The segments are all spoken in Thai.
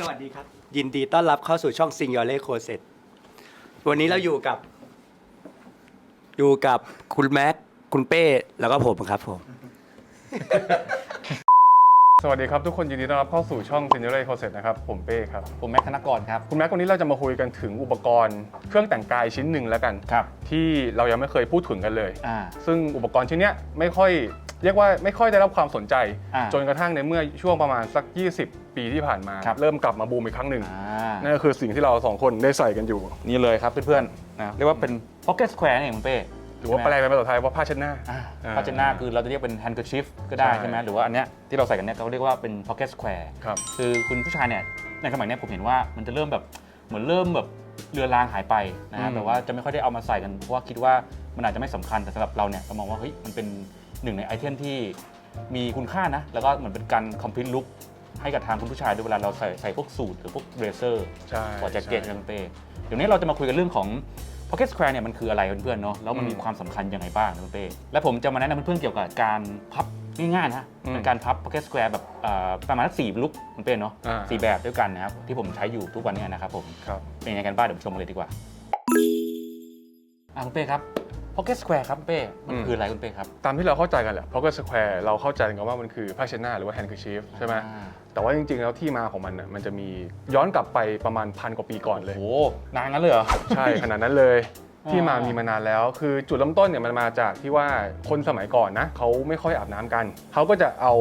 สวัสดีครับ ยินดีต้อนรับเข้าสู่ช่อง Sing Your l e c o s e t วันนี้เราอยู่กับ อยู่กับคุณแม็กคุณเป้ แล้วก็ผมครับผม สวัสดีครับทุกคนยินดีต้อนรับเข้าสู่ช่อง s e n i o r c o s e t นะครับ ผมเป้ครับ ผมแม็กธนกรครับ คุณแม็กวันนี้เราจะมาคุยกันถึงอุปกรณ์เครื่องแต่งกายชิ้นหนึ่งแล้วกัน ครับ ที่เรายังไม่เคยพูดถึงกันเลย อ่า ซึ่งอุปกรณ์ชิ้นเนี้ยไม่ค่อย เรียกว่าไม่ค่อยได้รับความสนใจ อ่าจนกระทั่งในเมื่อช่วงประมาณสัก 20 ปีที่ผ่านมา ครับ เริ่มกลับมาบูมอีกครั้งหนึ่งอ่านั่นก็คือสิ่งที่เราสองคนได้ใส่กันอยู่ นี่เลยครับเพื่อนๆนะเรียกว่าเป็น pocket square นี่เองคุณเป้หรือว่าแปลเป็นภาษาไทยว่าผ้าเช็ดหน้า อ่าอ่าผ้าเช็ดหน้าคือเราจะเรียกเป็น handkerchief ก็ได้ใช่ ใช่ไหมหรือว่าอันเนี้ยที่เราใส่กันเนี้ยเขาเรียกว่าเป็น pocket square ครับ คือคุณผู้ชายเนี่ยในสมัยเนี้ยผมเห็นว่ามันจะเริ่มแบบเหมือนเริ่มแบบเรือรางหายไปนะฮะอืมแต่ว่าจะไม่ค่อยได้เอามาใส่กันเพราะว่าคิดว่ามันอาจจะไม่สำคัญแต่สำหรับเราเนี่ยเรามองว่าเฮ้ยมันเป็น หนึ่งในไอเทมที่มีคุณค่านะ แล้วก็เหมือนเป็นการ complete look ให้กับทางคุณผู้ชายด้วยเวลาเราใส่ใส่พวกสูทหรือพวกเดรเซอร์ใช่กว่าแจ็คเก็ตใช่ใช่ไหมคุณเป้เดี๋ยวนี้เราจะมาคุยกันเรื่องของ Pocket Square เนี่ยมันคืออะไรเพื่อนๆเนาะแล้วมันมีอืมความสำคัญยังไงบ้างนะคุณเป้และผมจะมาแนะนำเพื่อนๆเกี่ยวกับการพับง่ายๆนะอืมเป็นการพับ Pocket Square แบบเอ่อประมาณสักสี่ลุกคุณเป้เนาะอ่า สี่แบบด้วยกันนะครับที่ผมใช้อยู่ทุกวันเนี้นะครับผม ครับ เป็นยังไงกันบ้างเดี๋ยวไปชมกันเลยดีกว่าอะคุณเป้ครับ Pocket Square ครับคุณเป้ มันอืมคืออะไรคุณเป้ครับ ตามที่เราเข้าใจกันแหละ Pocket Square เราเข้าใจกันว่ามันคือผ้าเช็ดหน้าหรือว่า handkerchief ใช่ไหม อ่า แต่ว่าจริงๆ แล้วที่มาของมันน่ะมันจะมีย้อนกลับไปประมาณพันกว่าปีก่อนเลย โอ้โหนานงั้นเลยเหรอ ใช่ ขนาดนั้นเลยอ่าที่มามีมานานแล้ว คือจุดเริ่มต้นเนี่ยมันมาจากที่ว่าคนสมัยก่อนนะเขาไม่ค่อยอาบน้ำกัน เขาก็จะเอา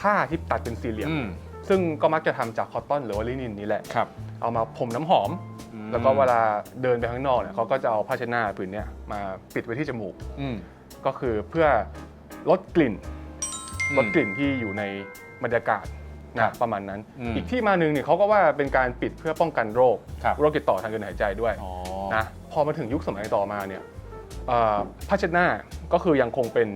ผ้าที่ตัดเป็นสี่เหลี่ยมอืม ซึ่งก็มักจะทำจากคอตตอนหรือว่าลินินนี่แหละครับเอามาพรมน้ำหอมอืมแล้วก็เวลาเดินไปข้างนอกเนี่ยเขาก็จะเอาผ้าเช็ดหน้าผืนเนี้ยมาปิดไว้ที่จมูกอืมก็คือเพื่อลดกลิ่นอืมลดกลิ่นที่อยู่ในบรรยากาศครันะบประมาณนั้นอืมอีกที่มาหนึ่งเนี่ยเขาก็ว่าเป็นการปิดเพื่อป้องกันโรคครับโรคติดต่อทางเดินหายใจด้วยอ๋อนะพอมาถึงยุคสมัยต่อมาเนี่ยเอ่อผ้าเช็ดหน้าก็คือยังคงเป็น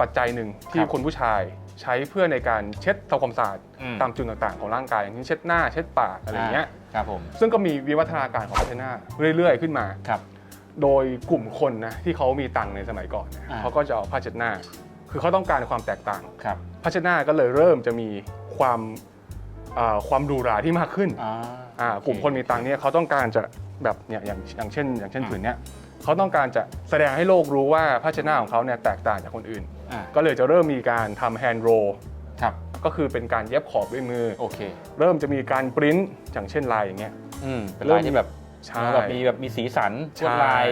ปัจจัยหนึ่งที่ครับคนผู้ชาย ใช้เพื่อในการเช็ดทำความสะอาดอืม ตามจุดต่างๆ ของร่างกาย อย่างเช่นเช็ดหน้าเช็ดปากอะไรอย่างเงี้ยครับผมซึ่งก็มีวิวัฒนาการของผ้าเช็ดหน้าเรื่อยๆ ขึ้นมา ครับ โดยกลุ่มคนนะที่เขามีตังค์ในสมัยก่อนเนี่ยอ่า เขาก็จะเอาผ้าเช็ดหน้า คือเขาต้องการความแตกต่าง ครับผ้าเช็ดหน้าก็เลยเริ่มจะมีความเอ่อความหรูหราที่มากขึ้นอ่า อ่ากลุ่มคนมีตังค์เนี่ยเขาต้องการจะแบบเนี่ยอย่างอย่างเช่น อย่างเช่นอ่าผืนเนี้ยเขาต้องการจะแสดงให้โลกรู้ว่าผ้าเช็ดหน้าของเขาเนี่ยแตกต่างจากคนอื่น อ่า ก็เลยจะเริ่มมีการทำแฮนด์โรครับ ก็คือเป็นการเย็บขอบด้วยมือ โอเค เริ่มจะมีการปริ้นอย่างเช่นลายอย่างเงี้ย อืม เป็นเริ่ลามยที่แบบใช่ แบบมีแบบมีสีสันใช่ลวดลาย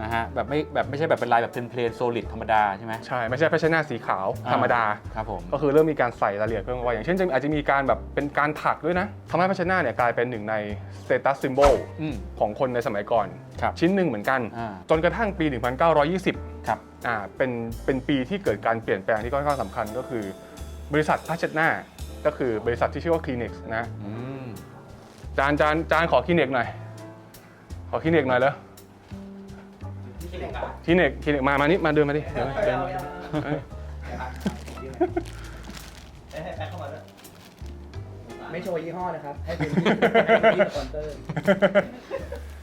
นะฮะ แบบไม่แบบไม่ใช่แบบเป็นลายแบบเพลนเพลนโซลิดธรรมดาใช่ไหมใช่ ไม่ใช่ผ้าเช็ดหน้าสีขาวธรรมดา ครับผม ก็คือเริ่มมีการใส่รายละเอียดเพิ่มเข้าไปอย่างเช่นจะอาจจะมีการแบบเป็นการถักด้วยนะทำให้ผ้าเช็ดหน้าเนี่ยกลายเป็นหนึ่งในสเตตัสซิมโบลอืม ของคนในสมัยก่อน ครับชิ้นหนึ่งเหมือนกัน อ่า จนกระทั่งปี 1920 ครับ อ่าเป็นเป็นปีที่เกิดการเปลี่ยนแปลงที่ค่อนข้างสำคัญก็คือ บริษัทผ้าเช็ดหน้า ก็คือบริษัทที่ชื่อว่าคลินิกนะอืมจานจานจานขอคลินิกหน่อย ขอคลินิกหน่อยแล้วคลินิกคลินิกมามานี่มาเดินมาดิเดินมาเดินมาเอ้ยไม่โชว์ยี่ห้อนะครับ ให้เป็นที่สปอนเซอร์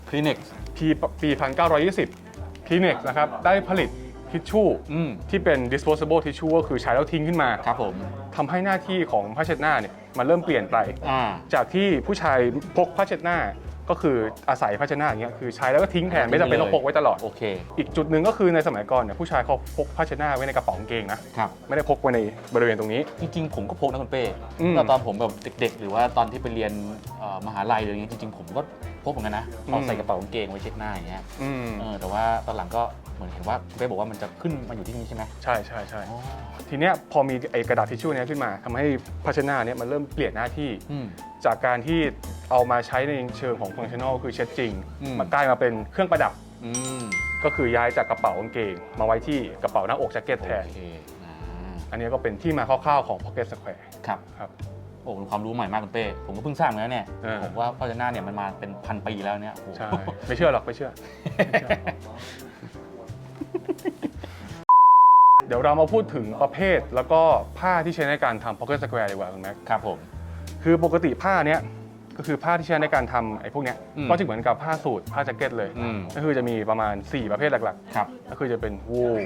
คลินิก ปีปี1920คลินิกนะครับได้ผลิต ทิชชู่อืมที่เป็น disposable tissue ก็คือใช้แล้วทิ้งขึ้นมาครับผม ทำให้หน้าที่ของผ้าเช็ดหน้าเนี่ยมันเริ่มเปลี่ยนไป อ่า จากที่ผู้ชายพกผ้าเช็ดหน้า ก็คืออาศัยผ้าเช็ดหน้าอย่างเงี้ยคือใช้แล้วก็ทิ้งแทนไม่จำเป็นต้องพกไว้ตลอด โอเคอีกจุดหนึ่งก็คือในสมัยก่อนเนี่ยผู้ชายเขาพกผ้าเช็ดหน้าไว้ในกระเป๋ากางเกงนะครับ ไม่ได้พกไว้ในบริเวณตรงนี้ จริงๆ ผมก็พกนะคุณเป้อืม แต่ตอนผมแบบเด็กๆ หรือว่าตอนที่ไปเรียนเอ่อมหาลัยหรืออย่างเงี้ยจริงๆ ผมก็ พกเหมือนกันนะเอาอืมใส่กระเป๋ากางเกงไว้เช็ดหน้าอย่างเงี้ยอืมเออแต่ว่าตอนหลังก็เหมือนเห็นว่าคุณเป้บอกว่ามันจะขึ้นมาอยู่ที่นี่ใช่ไหมใช่ใช่ใช่ อ๋อทีเนี้ยพอมีไอ้กระดาษทิชชู่เนี้ยขึ้นมาทำให้ผ้าเช็ดหน้าเนี่ยมันเริ่มเปลี่ยนหน้าที่ อืม จากการที่เอามาใช้ในเชิงของฟังชั่นอลคือเช็ดจริงอืมมันกลายมาเป็นเครื่องประดับอืมก็คือย้ายจากกระเป๋ากางเกง มาไว้ที่กระเป๋าหน้าอกแจ็คเก็ตแทน โอเคอ่าอันนี้ก็เป็นที่มาคร่าวๆของ Pocket Square ครับ ครับ โอ้เป็นความรู้ใหม่มากคุณเป้ ผมก็เพิ่งทราบเหมือนกันเนี่ยเออ ผมว่าพ่อจะหน้าเนี่ยมันมาเป็นพันปีแล้วเนี่ยโอ้โห ใช่ ไม่เชื่อหรอกไม่เชื่อไม่เชื่อ เดี๋ยวเรามาพูดถึงประเภทแล้วก็ผ้าที่ใช้ในการทำ Pocket Square ดีกว่าคุณแม็ก ครับผม คือปกติผ้าเนี้ยก็คือผ้าที่ใช้ในการทำไอ้พวกเนี้ยอืมก็จะเหมือนกับผ้าสูทผ้าแจ็คเก็ตเลย อืม ก็คือจะมีประมาณ 4 ประเภทหลักครับ ๆ ก็คือจะเป็นวูล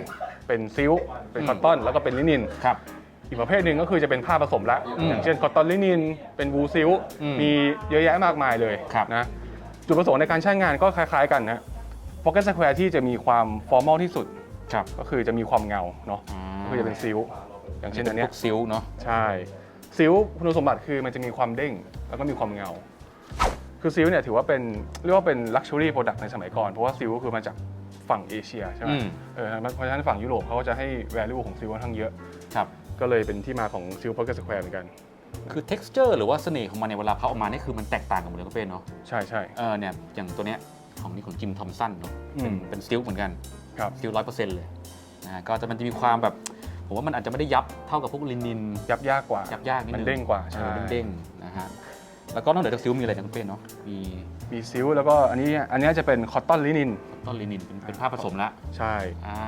เป็นซิลค์เป็นคอตตอน แล้วก็เป็นลินิน ครับ อีกประเภทหนึ่งก็คือจะเป็นผ้าผสมละอืมอย่างเช่นคอตตอนลินิน เป็นวูซิลอืมมีเยอะแยะมากมายเลยครับ นะจุดประสงค์ในการใช้งานก็คล้ายๆกันนะพ็อกเก็ตสแควร์ที่จะมีความฟอร์มอลที่สุด ครับก็คือจะมีความเงาเนาะอ่าก็คือจะเป็นซิลอย่างเช่นอันเนี้พยวกซิลเนาะ ใช่ซิลคุณสมบัติคือมันจะมีความเด้งแล้วก็มีความเงา คือซิลเนี่ยถือว่าเป็นเรียกว่าเป็นลักชัวรี่โปรดักต์ในสมัยก่อน เพราะว่าซิลก็คือมาจากฝั่งเอเชียใช่ไหมอืม เออเพราะฉะนั้นฝั่งยุโรปเขาก็จะให้ value ของซิลค่อนข้างเยอะ ครับ ก็เลยเป็นที่มาของซิลพ็อกเก็ตสแควร์เหมือนกัน คือ texture หรือว่าเสน่ห์ของมันเนี่ยเวลาพับออกมานี่คือมันแตกต่างกันหมดเลยก็เป็นเนาะใช่ใช่ เออเนี่ยอย่างตัวเนี้ยของนี่ของจิมทอมสันเนาะเป็นอืม เป็นซิลเหมือนกัน ครับ ซิลร้อยเปอร์เซ็นต์เลยนะฮะก็จะมันจะมีความแบบผมว่ามันอาจจะไม่ได้ยับเท่ากับพวกลินินยับยากกว่า ยับยากนิดนึงมันเด้งกว่าเอใช่อเด้งๆนะฮะแล้วก็นอกเหนือจากซิลมีอะไรนะคุณเป้เนาะมีมีซิลแล้วก็อันนี้อันนี้จะเป็นคอตตอนลินินต้นลินินเป็นเป็นผ้าผสมละใช่ อ่า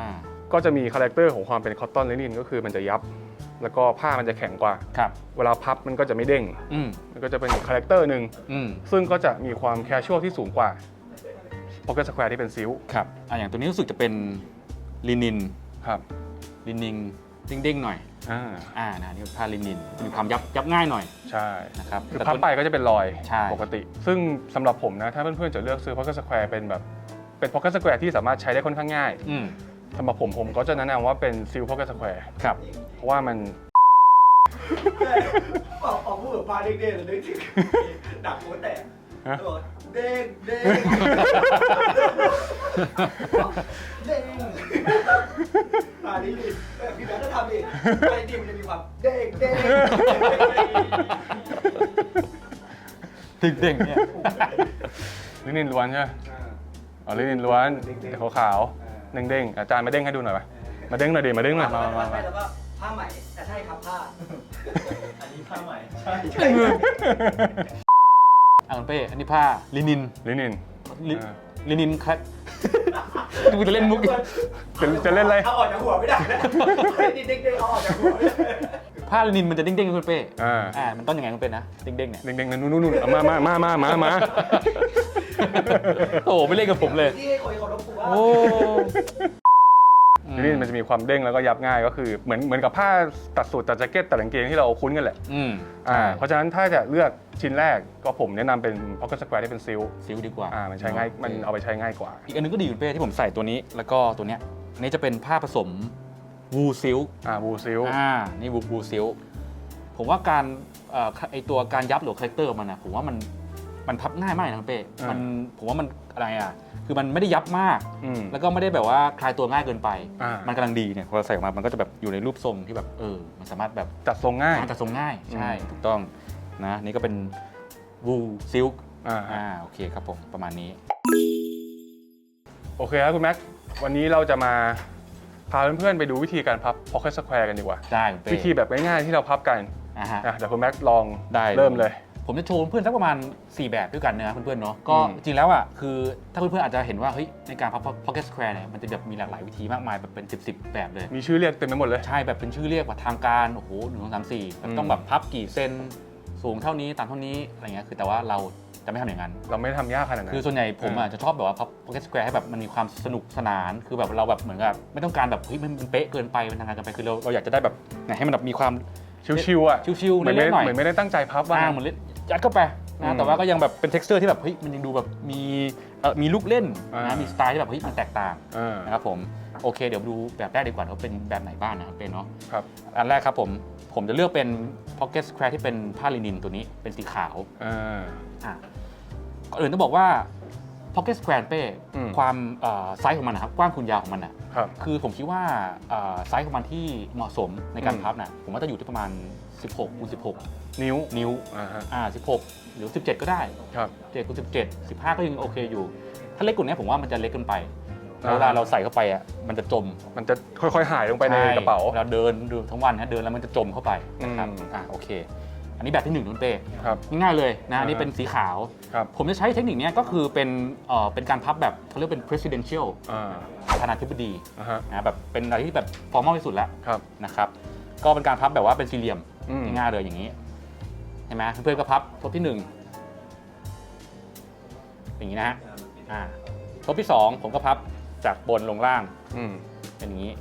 ก็จะมีคาแรคเตอร์ของความเป็นคอตตอนลินินก็คือมันจะยับ แล้วก็ผ้ามันจะแข็งกว่า ครับ เวลาพับมันก็จะไม่เด้ง อืมมันก็จะเป็นอีกคาแรคเตอร์หนึ่ง อืมซึ่งก็จะมีความแคชชวลที่สูงกว่าพ็อกเก็ตสแควร์ที่เป็นซิลครับอะอย่างตัวนี้รู้สึกจะเป็นลินิน ครับลินินเด้งๆหน่อย อ่าอ่านะนี่เป็นผ้าลินิน มีความยับยับง่ายหน่อยใช่ นะครับคือแต่พับตัว ไปก็จะเป็นรอยใช่ ปกติ ซึ่งสำหรับผมนะ ถ้าเพื่อนๆจะเลือกซื้อพ็อกเก็ตสแควร์เป็นแบบ เป็นพ็อกเก็ตสแควร์ที่สามารถใช้ได้ค่อนข้างง่าย อืม สำหรับผมผมก็จะแนะนำว่าเป็นซิลพ็อกเก็ตสแควร์ครับ เพราะว่ามันพอพอพูดแบบปลาเด้งๆเลยนึกถึงดักหัวแตกฮะตัวเด้งเด้งเด้งปลาดิลินแบบพี่แบงค์ก็ทำอีกปลาดิลินมันจะมีความเด้งเด้งเด้งๆเนี่ย ลินินล้วนใช่ไหมอ๋อลินินล้วนแต่ขาวๆ เด้งๆอาจารย์มาเด้งให้ดูหน่อยปะมาเด้งหน่อยดิมาเด้งหน่อยมามามาแล้วก็ผ้าไหมแต่ใช่ครับผ้า อันนี้ผ้าไหมใช่ใช่อะคุณเป้อันนี้ผ้าลินินลินินลิอ่าลินินแคลกกูจะเล่นมุกอีกจะจะเล่นอะไรเอาออกจากหัวไม่ได้นะเด้งๆเอาออกจากหัวไม่ได้ ผ้าลินินมันจะเด้งๆนะคุณเป้อ่า อ่ามันต้องยังไงคุณเป้นะเด้งๆเนี่ยเด้งๆนั่นนู่นๆเอามามามามามามาโอ้โหไม่เล่นกับผมเลย ที่ให้คนเขารบกวนว่าโอ้ลินินมันจะมีความเด้งแล้วก็ยับง่ายก็คือเหมือนเหมือนกับผ้าตัดสูตรตัดแจ็คเก็ตตัดกางเกงที่เราคุ้นกันแหละอืมอ่าเพราะฉะนั้นถ้าจะเลือกชิ้นแรกก็ผมแนะนำเป็น pocket square ที่เป็นซิลซิลดีกว่าอ่ามันใช้ง่ายมันเอาไปใช้ง่ายกว่า อีกอันนึงก็ดีคุณเป้ที่ผมใส่ตัวนี้แล้วก็ตัวเนี้ยอันนี้จะเป็นผ้าผสม วูซิลอ่าบูซิลอ่านี่บูบูซิลผมว่าการเอ่อไอตัวการยับหรือคาแรคเตอร์มันนะผมว่ามันมันพับง่ายมากนะคุณเป้อ่ามัมันผมว่ามันอะไรอะ คือมันไม่ได้ยับมาก อืม แล้วก็ไม่ได้แบบว่าคลายตัวง่ายเกินไป อ่ามั มันกำลังดีเนี่ยพอใส่ออกมามันก็จะแบบอยู่ในรูปทรงที่แบบเออ มันสามารถแบบจัดทรงง่ายอ่าแต่ทรงง่าย ใช่ อืม ถูกต้องนะนี่ก็เป็นวูซิลอ่าอ่าโอเคครับผมประมาณนี้ โอเคครับคุณแม็กวันนี้เราจะมา พาเพื่อนๆไปดูวิธีการพับ pocket square กันดีกว่า ได้คุณเป้วิธีแบบง่ายๆที่เราพับกันอ่าฮะอะเดี๋ยวคุณแม็กลองได้ เริ่มเลย ผมจะโชว์เพื่อนสักประมาณ 4 แบบด้วยกันนะเพื่อนๆเนาะก็อืม จริงแล้วอะคือถ้าเพื่อนๆอาจจะเห็นว่าเฮ้ยในการพับ pocket square เนี่ยมันจะแบบมีหลากหลายวิธีมากมายแบบเป็น 10 10 แบบเลย มีชื่อเรียกเต็มไปหมดเลย ใช่แบบเป็นชื่อเรียกว่าทางการ โอ้โหหนึ่งสองสามสี่แบบต้องแบบพับกี่เซน สูงเท่านี้ต่ำเท่านี้อะไรเงี้ยคือแต่ว่าเราจะไม่ทำอย่างนั้น เราไม่ได้ทำยากขนาดนั้น คือส่วนใหญ่ผมอะจะชอบแบบว่าพับ pocket square ให้แบบมันมีความสนุกสนาน คือแบบเราแบบเหมือนกับไม่ต้องการแบบเฮ้ยมันเป๊ะเกินไปมันทางการเกินไปคือเราเราอยากจะได้แบบไหนให้มันแบบมีความชิวๆอะชิวๆเหมือนไม่เล่นๆหน่อยเหมือนไม่ได้ตั้งใจพับว่าอ่าเหมือนเล่นยัดเข้าไปอื นะมแต่ว่าก็ยังแบบเป็น texture ที่แบบเฮ้ยมันยังดูแบบมีเอ่อมีลูกเล่นอ่านะมีสไตล์ที่แบบเฮ้ยมันแตกต่างอ่า นะครับผมโอเค เดี๋ยวดูแบบแรกดีกว่าว่าเป็นแบบไหนบ้างนะครับเป็นเนาะครับ อันแรกครับผมผมจะเลือกเป็น pocket square ที่เป็นผ้าลินินตัวนี้เป็นสีขาว อ่า อะก่อนอื่นต้องบอกว่า pocket square เป้อืม ความเอ่อไซส์ของมันนะครับกว้างคูณยาวของมันอะครับ คือผมคิดว่าเอ่อไซส์ของมันที่เหมาะสมในการอืม พับน่ะผมว่าจะอยู่ที่ประมาณ 16คูณ16นิ้วนิ้วอ่าฮะอ่า16 หรือ 17 ก็ได้ครับ 7คูณ17 15 ก็ยังโอเคอยู่ ถ้าเล็กกว่านี้ผมว่ามันจะเล็กเกินไปอ่าเวลาเราใส่เข้าไปอะมันจะจม มันจะค่อยๆหายลงไปในช่กระเป๋า เราเดินดูทั้งวันนะเดินแล้วมันจะจมเข้าไปนะครับอืม อ่าโอเค อันนี้แบบที่หนึ่งนุ่นเป้ครับง่ายๆเลยนะอันนี้อ่าเป็นสีขาว ครับผมจะใช้เทคนิคเนี้ยก็คือเป็นเอ่อเป็นการพับแบบเขาเรียกเป็น presidential อ่าประธานาธิบดีอ่าฮะนะแบบเป็นอะไรที่แบบ formal ที่สุดแล้วครับ นะครับก็เป็นการพับแบบว่าเป็นสี่เหลี่ยมอืม ง่ายๆเลยอย่างนี้เห็นไหมเพื่อนๆก็พับทบที่หนึ่งอย่างนี้นะฮะอ่าทบที่สองผมก็พับจากบนลงล่างอืมเป็นอย่างนี้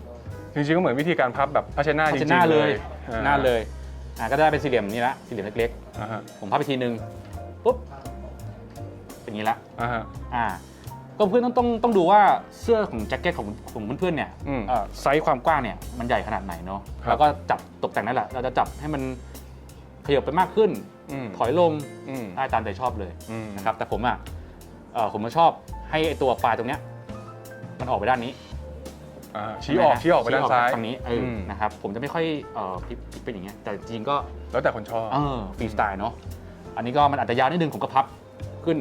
จริงๆก็เหมือนวิธีการพับแบบพัชหน้าจพัริชงหน้าๆเลยอ่หน้าเลย อ่าก็ได้เป็นสี่เหลี่ยมนี้ละสี่เหลี่ยมเล็กอ่าฮะๆ ผมพับไปทีนึงปุ๊บเป็นอย่างนี้ละอ่าฮะ อ่า ก็เพื่อนต้องต้องต้องดูว่าเสื้อของแจ็คเก็ตของของเพื่อนๆเนี่ยอืมเอ่อไซส์ความกว้างเนี่ยมันใหญ่ขนาดไหนเนาะครับ แล้วก็จับตกแต่งนั่นแหละเราจะจับให้มันขยับไปมากขึ้น อืมถอยลงอืมได้ตามใจชอบเลย อืมนะครับแต่ผมอะเอ่อผมมาชอบให้ไอ้ตัวปลายตรงเนี้ยมันออกไปด้านนี้ อ่าชี้ออกชี้ออกไปด้านซ้ายทางนี้เอออม นะครับผมจะไม่ค่อยเอ่อพลิกพลิกเป็นอย่างเงี้ยแต่จริงๆก็ แล้วแต่คนชอบ เออฟรีสไตล์เนาะ อันนี้ก็มันอาจจะยาวนิดนึงผมก็พับขึ้น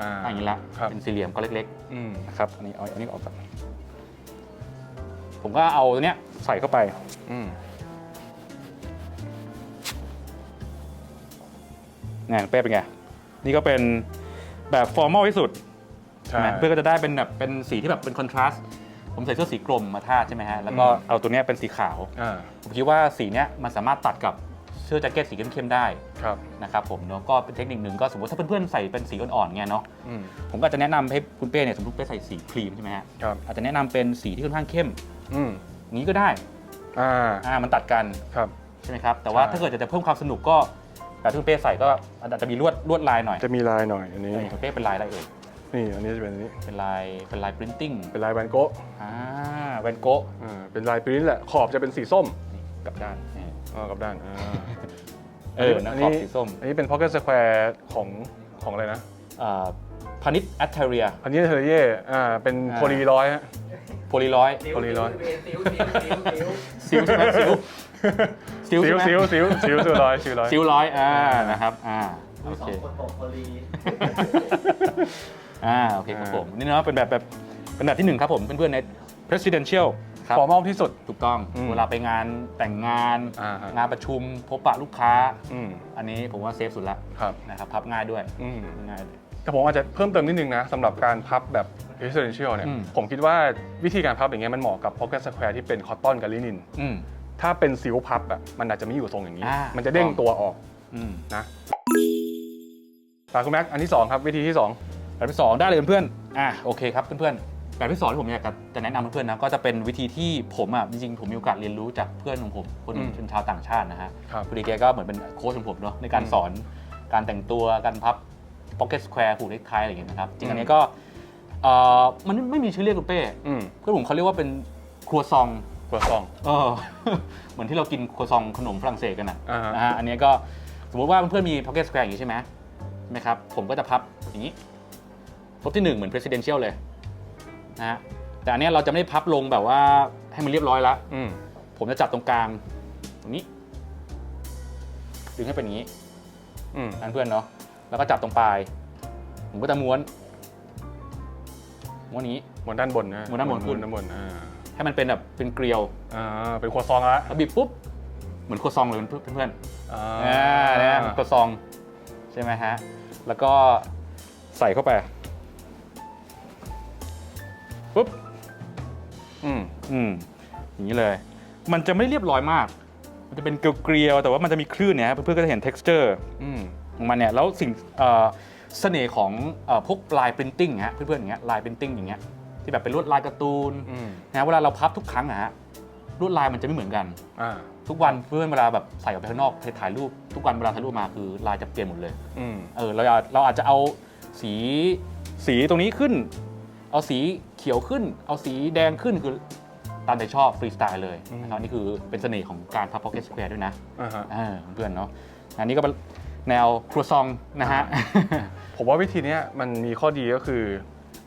อ่าอย่างนี้ละ ครับเป็นสี่เหลี่ยมก็เล็กอืมๆนะครับ อันนี้เอาอันนี้ออกก่อนผมก็เอาตัวเนี้ยใส่เข้าไป อืมงานเป้เป็นไง นี่ก็เป็นแบบฟอร์มอลที่สุดใช่ใช่ไหมเพื่อก็จะได้เป็นแบบเป็นสีที่แบบเป็นคอนทราสต์ ผมใส่เสื้อสีกรมมาทาดใช่ไหมฮะแล้วก็อืม เอาตัวเนี้ยเป็นสีขาว อ่าผมคิดว่าสีเนี้ยมันสามารถตัดกับเสื้อแจ็คเก็ตสีเข้มๆได้ครับนะครับผมเนาะก็เป็นเทคนิคหนึ่งก็สมมติถ้าเพื่อนๆใส่เป็นสีอ่อนๆเงี้ยเนาะอืมผมก็อาจจะแนะนำให้คุณเป้เนี่ยสมมติเป้ใส่สีครีมใช่ไหมฮะครับอาจจะแนะนำเป็นสีที่ค่อนข้างเข้มอืมอย่างนี้ก็ได้อ่าอ่ามันตัดกัน ครับ ใช่ไหมครับ แต่ว่าใช่ ถ้าเกิดจะเพิ่มความสนุกก็แบบที่คุณเป้ใส่ก็อาจจะมีลวดลวดลายหน่อยจะมีลายหน่อยอันนี้ เออคุณเป้เป็นลายอะไรเอ่ย นี่อันนี้จะเป็นอันนี้เป็นลายเป็นลายปรินติ้งเป็นลายแวนโกะอ่าแวนโกะอ่าเป็นลายปริ้นท์แหละขอบจะเป็นสีส้มนี่กลับด้านนี่อ่ากับด้านอ่า เออนะขอบสีส้มอันนี้เป็นพ็อกเก็ตสแควร์ของของอะไรนะ อ่าพานิชแอตเทเรีย อันนี้เทอร์เย่อ่าเป็นอ่า โพลีร้อยฮะ โพลีร้อยคนนี้ร้อยซิวซิวซิวซิวซิลใช่ไหม ซิลซิลซิใช่วไหมซิวซิวซิวซิวร้อยซิวร้อยซิลร้อยอ่านะครับอ่าโอสอเคงคนบอกพอลี อ่าโอเคครับผมนี่เนาะเป็นแบบแบบเป็นแบบที่หนึ่งครับผมเพื่อนๆใน presidential ครับฟอร์มอลที่สุด ถูกต้องอืมเวลาไปงานแต่งงาน อ่าฮะ งานประชุมพบปะลูกค้า อืมอันนี้ผมว่าเซฟสุดละครับนะครับพับง่ายด้วยอืม ง่ายเลย แต่ผมอาจจะเพิ่มเติมนิดนึงนะสำหรับการพับแบบ residential เนี่ยอืม ผมคิดว่าวิธีการพับอย่างเงี้ยมันเหมาะกับ pocket square ที่เป็นคอตตอนกับลินิน อืม ถ้าเป็นซิลพับอะมันอาจจะไม่อยู่ทรงอย่างนี้ อ่ามันจะเด้งตัวออกอืมนะตาคุณแม็กอันที่2ครับวิธีที่ แบบที่สองได้เลยเพื่อนๆอะโอเคครับเพื่อนๆแบบที่สองที่ผมอยากจะจะแนะนำเพื่อนๆนะก็จะเป็นวิธีที่ผมอะจริงๆผมมีโอกาสเรียนรู้จากเพื่อนของผมคนหนึ่งอืม เป็นชาวต่างชาตินะฮะ2ครับ พอดีแกก็เหมือนเป็นโค้ชของผมเนาะในการอืมสอนการแต่งตัวการพับ pocket square ผูกเนคไทอะไรอย่างเงี้ยนะครับ จริงอืมอันนี้ก็เอ่อมันไม่มีชื่อเรียกคุณเป้อืมเพื่อนผมเขาเรียกว่าเป็นครัวซองตัวซอง เออ เหมือนที่เรากินครัวซองขนมฝรั่งเศสกันนะอ่าฮะ นะฮะอันนี้ก็สมมติว่าเพื่อนๆมี pocket square อย่างนี้ใช่ไหมใช่ไหมครับ ผมก็จะพับอย่างนี้ พับที่หนึ่งเหมือน presidential เลยนะฮะแต่อันเนี้ยเราจะไม่ได้พับลงแบบว่าให้มันเรียบร้อยแล้วอืมผมจะจับตรงกลางตรงนี้ ดึงให้เป็นอย่างนี้อืมนั่นเพื่อนเนาะแล้วก็จับตรงปลาย ผมก็จะม้วน ม้วนอย่างนี้บนด้านบนนะบนด้านบนบนด้านบนอ่าให้มันเป็นแบบเป็นเกลียวอ่าเป็นครัวซองละแล้วบีบปุ๊บเหมือนครัวซองเลยเพื่อนอ่าๆอ่าเนี่ยครัวซอง ใช่ไหมฮะ แล้วก็ใส่เข้าไป ปุ๊บอืมอืมอย่างนี้เลย มันจะไม่เรียบร้อยมาก มันจะเป็นเกลียวๆแต่ว่ามันจะมีคลื่นเนี่ยฮะเพื่อนๆก็จะเห็น texture อืมของมันเนี่ยแล้วสิ่งเอ่อเสน่ห์ของเอ่อพวกลายปรินติ้งฮะเพื่อนๆอย่างเงี้ยลายปรินติ้งอย่างเงี้ยที่แบบเป็นลวดลายการ์ตูนอืมนะเวลาเราพับทุกครั้งอะฮะลวดลายมันจะไม่เหมือนกัน อ่าทุกวันเพื่อนเวลาแบบใส่ออกไปข้างนอกถ่ายรูปทุกวันเวลาถ่ายรูปมาคือลายจะเปลี่ยนหมดเลย อืม เออเราอาจเราอาจจะเอาสีสีตรงนี้ขึ้น เอาสีเขียวขึ้น เอาสีแดงขึ้นคือตามใจชอบฟรีสไตล์เลยนะครับนี่คือเป็นเสน่ห์ของการพับ pocket square ด้วยนะอ่าฮะ เออเพื่อนๆเนาะอันนี้ก็เป็นแนวครัวซองนะฮะ ผมว่าวิธีเนี้ยมันมีข้อดีก็คือ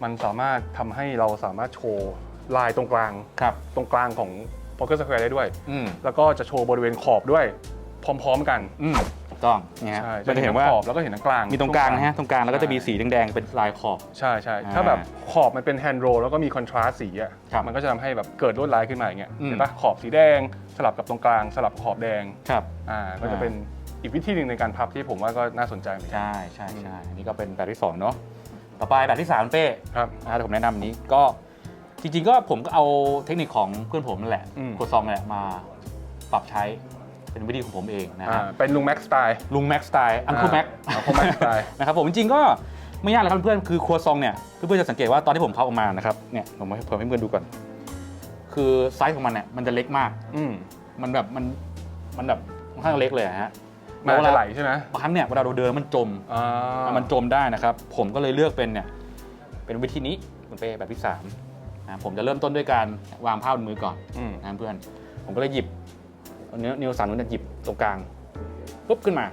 มันสามารถทำให้เราสามารถโชว์ลายตรงกลางครับ ตรงกลางของ pocket square ได้ด้วย อืมแล้วก็จะโชว์บริเวณขอบด้วย พร้อม ๆ กัน อืมถูก ต้องเนี่ยฮะใช่มันจะเห็นว่า ขอบแล้วก็เห็นทั้งกลางมีตรงกลางนะฮะตรงกลางแล้วก็จะมีใช่สีแดงๆเป็นลายขอบ ใช่ใช่อ่าถ้าแบบขอบมันเป็นแฮนด์โรแล้วก็มีคอนทราสต์สีอะครับมันก็จะทำให้แบบเกิดลวดลายขึ้นมาอย่างเงี้ยอืม เห็นปะขอบสีแดง สลับกับตรงกลาง สลับขอบแดงครับ อ่าก็จะอ่า เป็นอีกวิธีหนึ่งในการพับที่ผมว่าก็น่าสนใจเหมือนกันใช่ใช่ใช่อันนี้ก็เป็นแบบที่สองเนาะต่อไปแบบที่สามเป้ ครับ นะเดี๋ยวผมแนะนำอันนี้ก็จริงๆก็ผมก็เอาเทคนิคของเพื่อนผมนั่นแหละอืมครัวซองนั่นแหละมาปรับใช้ เป็นวิธีของผมเองนะอ่าฮะเป็นลุงแม็กสไตล์ ลุงแม็กสไตล์อังคูแม็กอังคูแม็กสไตล์นะครับผมจริงๆก็ไม่ยากเลยครับเพื่อนๆคือครัวซองเนี่ยเพื่อนๆจะสังเกตว่าตอนที่ผมพับออกมานะครับเนี่ยผมให้เพิ่มให้เพื่อนดูก่อน คือไซส์ของมันเนี่ยมันจะเล็กมาก อืมมันแบบมันมันแบบค่อนข้างเล็กเลยอะฮะมันอาจจะไหลใช่ไหมบางครั้งเนี่ยเวลาเราเดินมันจม อ่ามันจมได้นะครับ ผมก็เลยเลือกเป็นเนี่ยเป็นวิธีนี้คุณเป้แบบที่สามนะผมจะเริ่มต้นด้วยการวางผ้าบนมือก่อนอืมนะเพื่อน ผมก็เลยหยิบ เอานิ้วนิ้วสามนิ้วเนี่ยหยิบตรงกลางปุ๊บขึ้นมา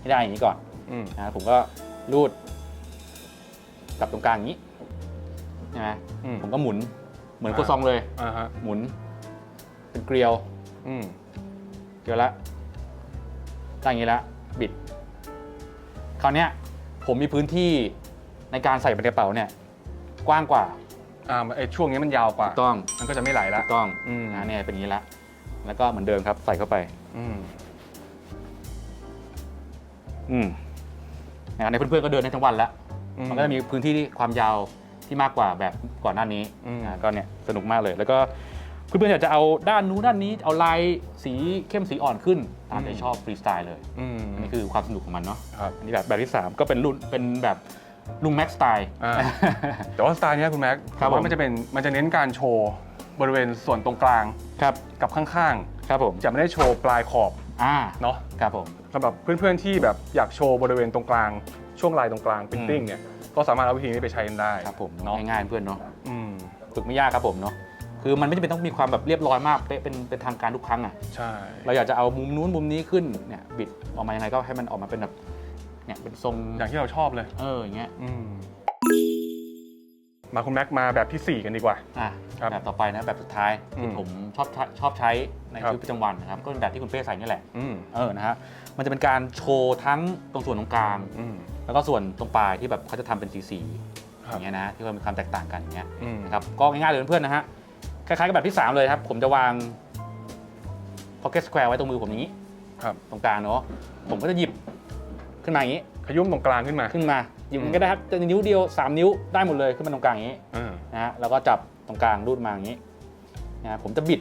ให้ได้อย่างนี้ก่อนอืม นะผมก็รูดกลับตรงกลางอย่างนี้ใช่ไหมอืม ผมก็หมุน เหมือนโคซองเลย อ่าฮะหมุน เป็นเกลียวอืมเกลียวละตั้งอย่างนี้ละบิด คราวเนี้ย ผมมีพื้นที่ในการใส่ในกระเป๋าเนี่ย กว้างกว่าอ่าไอช่วงนี้มันยาวกว่า ถูกต้องมันก็จะไม่ไหลละ ถูกต้องอืม นะเนี่ยเป็นอย่างนี้ละ แล้วก็เหมือนเดิมครับใส่เข้าไป อืมอืมนะครับในเพื่อนๆก็เดินได้ทั้งวันแล้ว อื มันก็จะมีพื้นที่ที่ความยาวที่มากกว่าแบบก่อนหน้านี้อืม อ่าก็เนี่ยสนุกมากเลย แล้วก็เพื่อนๆอยากจะเอาด้านนู้นด้านนี้เอาลายสีเข้มสีอ่อนขึ้นตามใจชอบฟรีสไตล์เลยอืมอันนี้คือความสนุกของมันเนาะครับ อันนี้แบบแบบที่ 3 ก็เป็นรุ่นเป็นแบบลุงแม็กสไตล์ อ่า แต่ว่าสไตล์เนี้ยคุณแม็กครับผมว่าผมมันจะเป็นมันจะเน้นการโชว์ บริเวณส่วนตรงกลางครับกับข้างครับผมๆ จะไม่ได้โชว์ปลายขอบอ่าเนาะครับผม สำหรับเพื่อนๆที่แบบอยากโชว์บริเวณตรงกลาง ช่วงลายตรงกลางปิ้งติ้งเนี่ยก็สามารถเอาวิธีนี้ไปใช้กันได้ครับผมเนาะง่ายๆเพื่อนเนาะอืมฝึกไม่ยากครับผมเนาะคือมันไม่จำเป็นต้องมีความแบบเรียบร้อยมากเป๊ะเป็นเป็นทางการทุกครั้งอะ ใช่ เราอยากจะเอามุมนู้นมุมนี้ขึ้นเนี่ยบิดออกมายังไงก็ให้มันออกมาเป็นแบบเนี่ยเป็นทรงอย่างที่เราชอบเลย เอออย่างเงี้ยอืม มาคุณแม็กมาแบบที่ 4 กันดีกว่า อะครับแบบต่อไปนะแบบสุดท้ายที่อืมผมชอบใช้ชอบใช้ในครับ ชีวิตประจำวันนะครับก็เป็นแบบที่คุณเป้ใส่นี่แหละอืมเออนะฮะมันจะเป็นการโชว์ทั้งตรงส่วนตรงกลาง อืม แล้วก็ส่วนตรงปลายที่แบบเขาจะทำเป็นสีสีๆครัอบ ย่างเงี้ยนะที่ว่ามีความแตกต่างกันอย่างเงี้ยอืมนะครับก็ง่ายๆเลยเพื่อนๆนะฮะคล้ายๆกับแบบที่ 3 เลยครับ ผมจะวาง pocket square ไว้ตรงมือผมอย่างนี้ ครับตรงกลางเนาะผมก็จะหยิบขึ้นมาอย่างนี้ ขยุ่มตรงกลางขึ้นมา ขึ้นมา หยิบอืมก็ได้ครับจะนิ้วเดียว 3 นิ้วได้หมดเลยขึ้นมาตรงกลางอย่างนี้อ่านะฮะแล้วก็จับตรงกลางรูดมาอย่างนี้นะฮะผมจะบิด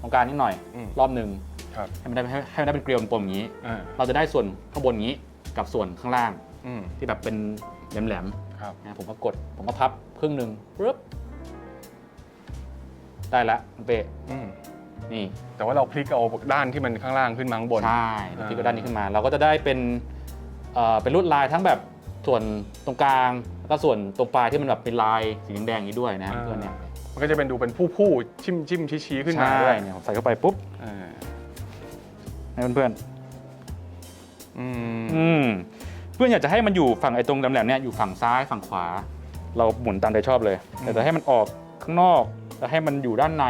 ตรงกลางนิดหน่อย อืม รอบหนึ่งครับให้มันได้ให้ให้มันได้เป็นเกลียวปมๆอย่างนี้ อ่าเราจะได้ส่วนข้างบนอย่างนี้กับส่วนข้างล่างอืมที่แบบเป็นแหลมครับๆนะผมก็กดผมก็พับครึ่งหนึ่งปึ๊บได้ละคุณเป้อืมนี่แต่ว่าเราพลิกเอาด้านที่มันข้างล่างขึ้นมาข้างบน ใช่อ่าที่ก็ด้านนี้ขึ้นมา เราก็จะได้เป็นเอ่อเป็นลวดลายทั้งแบบ ส่วนตรงกลางแล้วก็ส่วนตรงปลายที่มันแบบเป็นลายสีแดงๆอย่างนี้ด้วยนะเพื่อนเนี่ยมันก็จะเป็นดูเป็นผู้ผู้ๆจิ้มจิ้มชี้ชี้ๆขึ้นมาใช่ด้วยเนี่ยผมใส่เข้าไปปุ๊บอ่าให้เพื่อนอืม ๆอืมเพื่อนอยากจะให้มันอยู่ฝั่งไอ้ตรงแหลมๆเนี่ยอยู่ฝั่งซ้ายฝั่งขวา เราหมุนตามใจชอบเลยแต่จะให้มันออกข้างนอกแล้วให้มันอยู่ด้านใน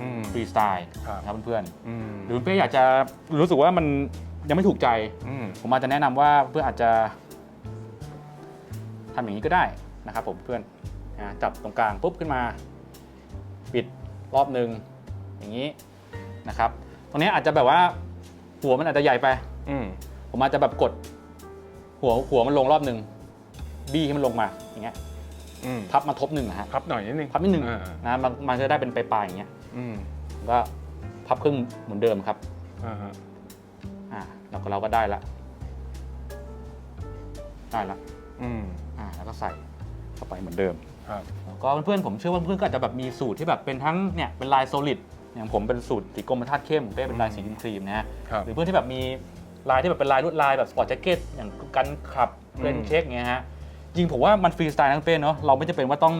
อืม ฟรีสไตล์ครับ นะครับเพื่อนอืมๆหรือเพื่อนอยากจะรู้สึกว่ามันยังไม่ถูกใจ อืม ผมอาจจะแนะนำว่าเพื่อนอาจจะ ทำอย่างนี้ก็ได้นะครับผมเพื่อนนะจับตรงกลางปุ๊บขึ้นมาปิดรอบหนึ่งอย่างนี้นะครับตรงนี้อาจจะแบบว่าหัวมันอาจจะใหญ่ไป อืมผมอาจจะแบบกด หัวหัวมันลงรอบหนึ่งบี้ให้มันลงมาอย่างเงี้ยอืมพับมาทบหนึ่งนะฮะพับหน่อยนิดนึง พับนิดหนึ่งอ่า นะมันมันจะได้เป็นปลายๆอย่างเงี้ยอืมก็พับครึ่งเหมือนเดิมครับอ่าฮะอ่าแล้วก็เราก็ได้ละได้ละอืมอ่าแล้ว ก็ใส่เข้าไปเหมือนเดิมครับ ก็เพื่อนๆผมเชื่อว่าเพื่อนๆก็อาจจะแบบมีสูตรที่แบบเป็นทั้งเนี่ยเป็นลายโซลิดอย่างผมเป็นสูตรสีกรมธาตุเข้มผมเป้เป็นลายสีครีมๆนะฮะครับหรือเพื่อนที่แบบมีลายที่แบบเป็นลายลวดลายแบบสปอร์ตแจ็คเก็ตอย่างกันขับเฟรนอืมเช็คเงี้ยฮะจริงผมว่ามันฟรีสไตล์ทั้งเป้เนาะเราไม่จำเป็นว่าต้อง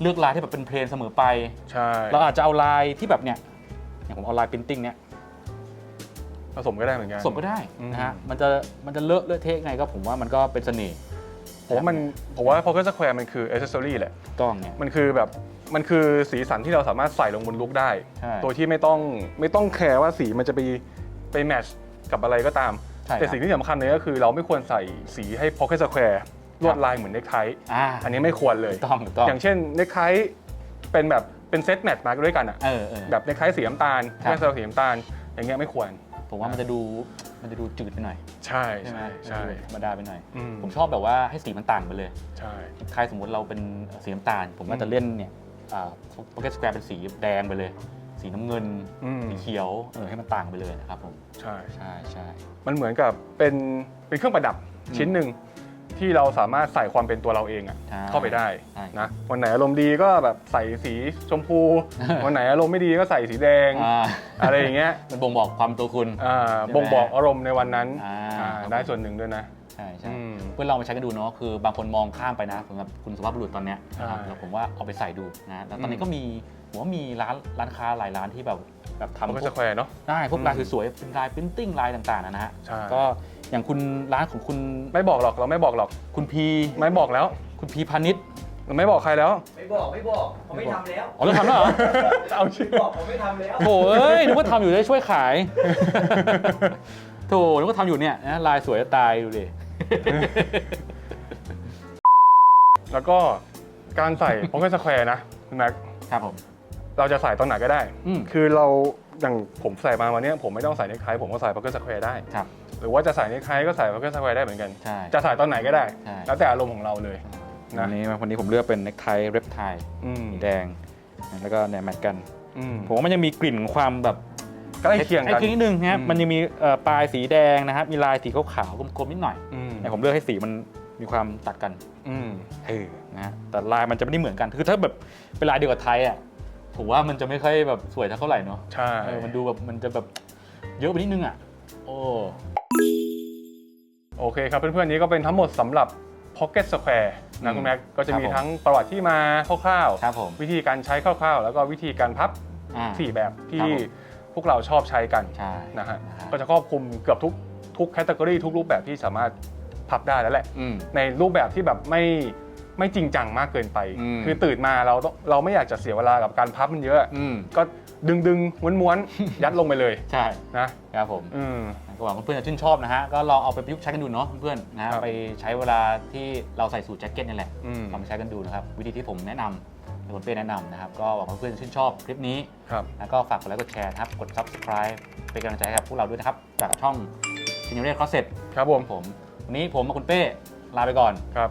เลือกลายที่แบบเป็นเพลนเสมอไป ใช่เราอาจจะเอาลายที่แบบเนี่ยอย่างผมเอาลายพิมพ์ติ้งเนี่ยผสมก็ได้เหมือนกันสวมก็ได้นะฮะมันจะมันจะเลอะเลอะเทะไงก็ผมว่ามันก็เป็นเสน่ห์ ผมว่ามันผมว่า Pocket Square มันคือ accessory แหละต้องเนี่ย มันคือแบบมันคือสีสันที่เราสามารถใส่ลงบนลุกได้ ใช่โดยที่ไม่ต้องไม่ต้องแคร์ว่าสีมันจะไปไปแมทช์กับอะไรก็ตาม ใช่ครับแต่สิ่งที่สำคัญเลยก็คือเราไม่ควรใส่สีให้ Pocket Square ลวดลายเหมือนเน็กไทอ่า อันนี้ไม่ควรเลย ถูกต้องถูกต้องอย่างเช่นเน็กไทเป็นแบบเป็นเซตแมทมาด้วยกันอะเออเออ แบบเน็กไทสีน้ำตาลครับ แค่เซลสีน้ำตาลอย่างเงี้ยไม่ควร ผมว่ามันจะดูมันจะดูจืดไปหน่อยใช่ใช่ไหมใช่ใช่ธรรมดาไปหน่อย อืม ผมชอบแบบว่าให้สีมันต่างไปเลย ใช่ ใครสมมติเราเป็นสีน้ำตาล ผมก็อืจะมเล่นเนี่ยโปเกตสแควร์เป็นสีแดงไปเลย สีน้ำเงิน อืม สีเขียวเออให้มันต่างไปเลยนะครับผม ใช่ ใช่ใช่ มันเหมือนกับเป็นเป็นเครื่องประดับอืมชิ้นหนึ่ง ที่เราสามารถใส่ความเป็นตัวเราเองอะใช่เข้าไปได้ใช่ นะวันไหนอารมณ์ดีก็แบบใส่สีชมพู วันไหนอารมณ์ไม่ดีก็ใส่สีแดง อ่าอะไรอย่างเงี้ยมันบ่งบอกความตัวคุณ อ่าใช่ไหมบ่งบอกอารมณ์ในวันนั้นอ่า อ่าครับได้ส่วนหนึ่งด้วยนะใช่ใช่อืม เพื่อนลองไปใช้กันดูเนาะคือบางคนมองข้ามไปนะสำหรับคุณสุภาพบุรุษตอนเนี้ยนะครับใช่แล้วผมว่าเอาไปใส่ดูนะแล้วตอนนี้อืม ก็มีผมว่ามีร้านร้านค้าหลายร้านที่แบบแบบทำทำเป็นพสวกแควร์เนาะ ได้พวกลายอืมสวยๆเป็นลายปริ้นติ้งลายต่างๆนะฮะใช่ ก็ อย่างคุณร้านของคุณไม่บอกหรอกเราไม่บอกหรอก คุณพีไม่บอกแล้ว คุณพีพาณิชย์เราไม่บอกใครแล้ว ไม่บอกไม่บอกเขาไม่ทำแล้วอ๋อเราทำแล้วเหรอ เอาชื่อ ไม่บอกผมไม่ทำแล้ว โถเอ้ยนึกว่าทำอยู่ได้ช่วยขาย โถนึกว่าทำอยู่เนี่ยนะลายสวยจะตายดูดิ แล้วก็การใส่พ็อกเก็ตสแควร์นะคุณแม็กครับผม เราจะใส่ตอนไหนก็ได้ อืม คือเราอย่างผมใส่มาวันเนี้ยผมไม่ต้องใส่เนคไทผมก็ใส่พ็อกเก็ตสแควร์ได้ ครับ หรือว่าจะใส่เนคไทก็ใส่พ็อกเก็ตสแควร์ได้เหมือนกัน ใช่ จะใส่ตอนไหนก็ได้ ใช่ แล้วแต่อารมณ์ของเราเลย นะ วันนี้วันนี้ผมเลือกเป็นเน็กไทเรปไทอืมสีแดง แล้วก็เนี่ยแมทกัน อืมผมว่ามันยังมีกลิ่นของความแบบใกล้เคียงใกล้กันเคียงนิดนึงนะครับอืม มันยังมีเอ่อปลายสีแดงนะครับ มีลายสีขาวๆกลมๆนิดหน่อยอืมแต่ผมเลือกให้สีมันมีความตัดกัน อืม เออนะฮะแต่ลายมันจะไม่ได้เหมือนกัน คือถ้าแบบเป็นลายเดียวกับไทยอะ ผมว่ามันจะไม่ค่อยแบบสวยเท่าไหร่เนาะใช่ เออมันดูแบบมันจะแบบเยอะไปนิดนึงอะ โอ้ โอเคครับเพื่อนๆนี้ก็เป็นทั้งหมดสำหรับ Pocket Square นะอืมคุณแม็กก็จะมีครับผมทั้งประวัติที่มาคร่าวครับผม ๆ วิธีการใช้คร่าวๆ แล้วก็วิธีการพับ อ่า 4 แบบคที่รับผม พวกเราชอบใช้กันใช่นะฮะนะฮะก็จะครอบคลุมเกือบทุกทุกแคตตากรีทุกรูปแบบที่สามารถพับได้แล้วแหละ อืม ในรูปแบบที่แบบไม่ ไม่จริงจังมากเกินไป อืม คือตื่นมาเราต้องเราไม่อยากจะเสียเวลากับการพับมันเยอะ อืมก็ดึงดึงม้วนม้วนๆ ยัดลงไปเลยใช่นะ ครับผม อืม ก็หวังเพื่อนๆจะชื่นชอบนะฮะ ก็ลองเอาไปประยุกต์ใช้กันดูเนาะเพื่อนๆนะฮะครับ ไปใช้เวลาที่เราใส่สูทแจ็คเก็ตนี่แหละอืมลองไปใช้กันดูนะครับ วิธีที่ผมแนะนำเป็นคนเป้แนะนำนะครับ ก็หวังว่าเพื่อนๆจะชื่นชอบคลิปนี้ ครับ แล้วก็ฝากกดไลค์กดแชร์นะครับ กด subscribe เป็นกำลังใจให้กับพวกเราด้วยนะครับ จากช่อง s e n i o r Closet ครับผม ผม วันนี้ผมกับคุณเป้ลาไปก่อน ครับ